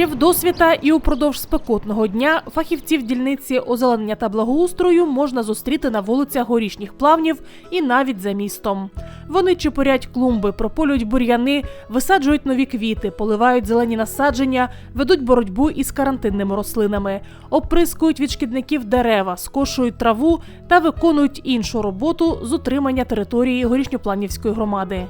Ще в досвіта і упродовж спекотного дня фахівців дільниці озеленення та благоустрою можна зустріти на вулицях горішніх плавнів і навіть за містом. Вони чепурять клумби, прополюють бур'яни, висаджують нові квіти, поливають зелені насадження, ведуть боротьбу із карантинними рослинами, оприскують від шкідників дерева, скошують траву та виконують іншу роботу з утримання території горішньопланівської громади.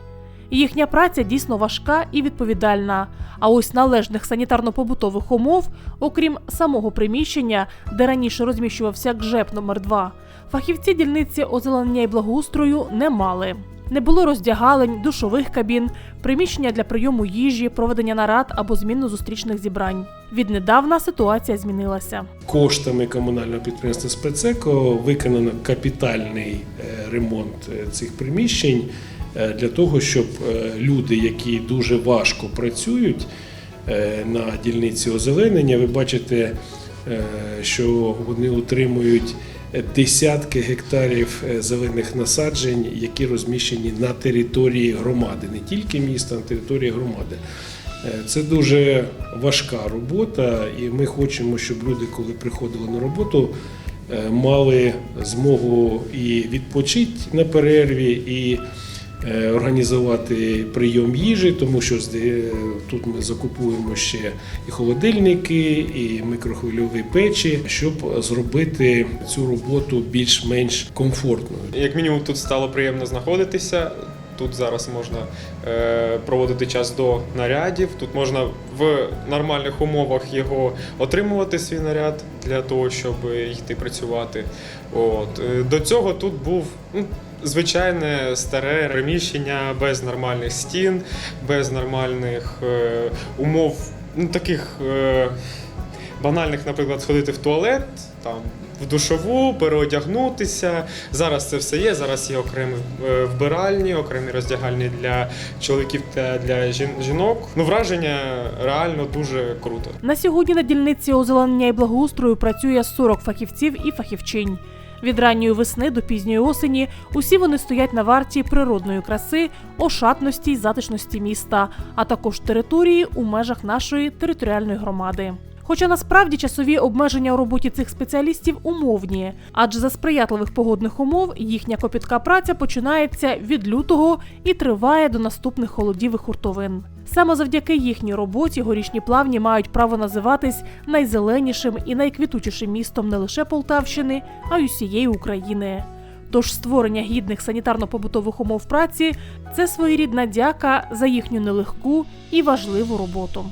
Їхня праця дійсно важка і відповідальна. А ось належних санітарно-побутових умов, окрім самого приміщення, де раніше розміщувався ГЖЕП номер 2 фахівці дільниці озеленення і благоустрою не мали. Не було роздягалень, душових кабін, приміщення для прийому їжі, проведення нарад або зміну зустрічних зібрань. Віднедавна ситуація змінилася. Коштами комунального підприємства «Спецеко» виконано капітальний е, ремонт е, цих приміщень для того, щоб е, люди, які дуже важко працюють е, на дільниці озеленення, ви бачите, е, що вони утримують десятки гектарів е, зелених насаджень, які розміщені на території громади, не тільки міста, а території громади. Е, Це дуже важка робота, і ми хочемо, щоб люди, коли приходили на роботу, е, мали змогу і відпочити на перерві, і е, організувати прийом їжі, тому що зде- тут ми закупуємо ще і холодильники, і мікрохвильові печі, щоб зробити цю роботу більш-менш комфортною. Як мінімум, тут стало приємно знаходитися. Тут зараз можна е, проводити час до нарядів. Тут можна в нормальних умовах його отримувати свій наряд для того, щоб йти працювати. От Е, до цього тут був ну, звичайне старе приміщення без нормальних стін, без нормальних е, умов, ну таких. Е, банальних, наприклад, сходити в туалет, там в душову, переодягнутися. Зараз це все є. Зараз є окремі е, вбиральні, окремі роздягальні для чоловіків та для жін- жінок. Ну, враження реально дуже круто. На сьогодні на дільниці озеленення і благоустрою працює 40 фахівців і фахівчинь. Від ранньої весни до пізньої осені усі вони стоять на варті природної краси, ошатності й затишності міста, а також території у межах нашої територіальної громади. Хоча насправді часові обмеження у роботі цих спеціалістів умовні, адже за сприятливих погодних умов їхня копітка праця починається від лютого і триває до наступних холодів і хуртовин. Саме завдяки їхній роботі горішні плавні мають право називатись найзеленішим і найквітучішим містом не лише Полтавщини, а й усієї України. Тож створення гідних санітарно-побутових умов праці це своєрідна дяка за їхню нелегку і важливу роботу.